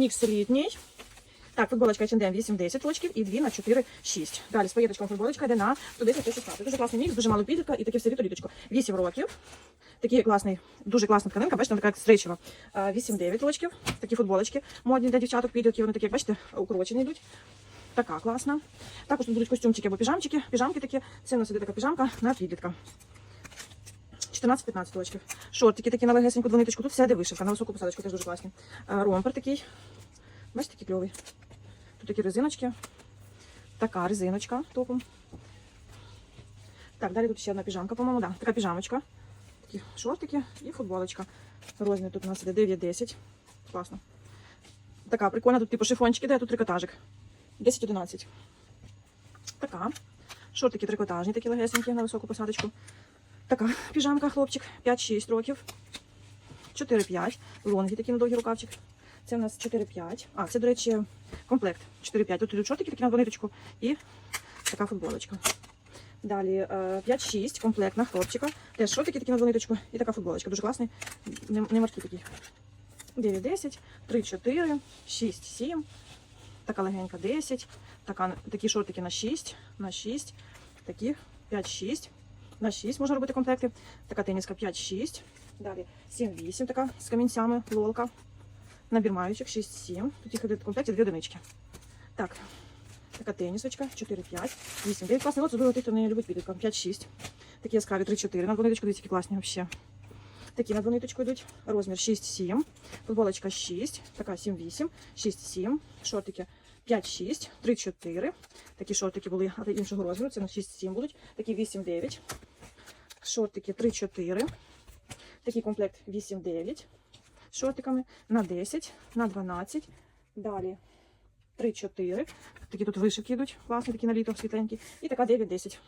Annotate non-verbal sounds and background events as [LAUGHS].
Мікс літній. Так, футболочка H&M 8-10 точків і 2 на 4-6. Далі з паєточком футболочка йде на 110-16. Дуже класний мікс, дуже мало підлітка і таке все літочко. 8 років. Такий класний, дуже класна тканинка, бачите, вона така стричева. 8-9 рочків. Такі футболочки модні для дівчаток, підлітків, вони такі, як бачите, укорочені йдуть. Така класна. Також тут будуть костюмчики або піжамчики. Піжамки такі. Це у нас іде така піжамка на підлітка. 14-15 точків. Шортики такі на легесеньку двониточку. Тут все де вишивка, на високу посадочку теж дуже класні. Ромпер такий. Бачите, такий кльовий. Тут такі резиночки. Така резиночка топом. Так, далі тут ще одна піжамка, по-моєму, да. Така піжамочка. Такі шортики і футболочка. Розмір тут у нас іде 9-10. Класно. Така прикольна, тут типу шифончики, де тут трикотажик. 10-11. Така. Шортики трикотажні, такі легесенькі на високу посадочку. Така [LAUGHS] піжамка, хлопчик, 5-6 років. 4-5. Лонги такі на довгий рукавчик. Це у нас 4-5. А, це, до речі, комплект. 4-5. Тут йдуть шортики такі на двониточку і така футболочка. Далі е, 5-6, комплект на хлопчика. Теж шортики такі на двониточку і така футболочка. Дуже класний. Не морський такий. 9-10, 3-4, 6-7. Така легенька 10. Така, такі шортики на 6, на 6. Такі 5-6. На 6 можна робити комплекти. Така теніска 5-6. Далі 7-8, така з камінцями, лолка. Набір маючок 6-7. Тут їх в комплекті дві одинички. Так, така тенісочка 4-5. 8. 9 класний лот, особливо тих, хто не любить підлітка. 5-6. Такі яскраві 3-4. На двониточку, дивіться, які класні взагалі. Такі на двониточку йдуть. Розмір 6-7. Футболочка 6. Така 7-8. 6-7. Шортики 5-6. 3-4. Такі шортики були але іншого розміру. Це на 6-7 будуть. Такі 8-9. Шортики 3-4. Такий комплект 8-9 шортиками на 10, на 12. Далі 3-4. Такі тут вишивки йдуть, класні, такі на літо світленькі. І така 9-10.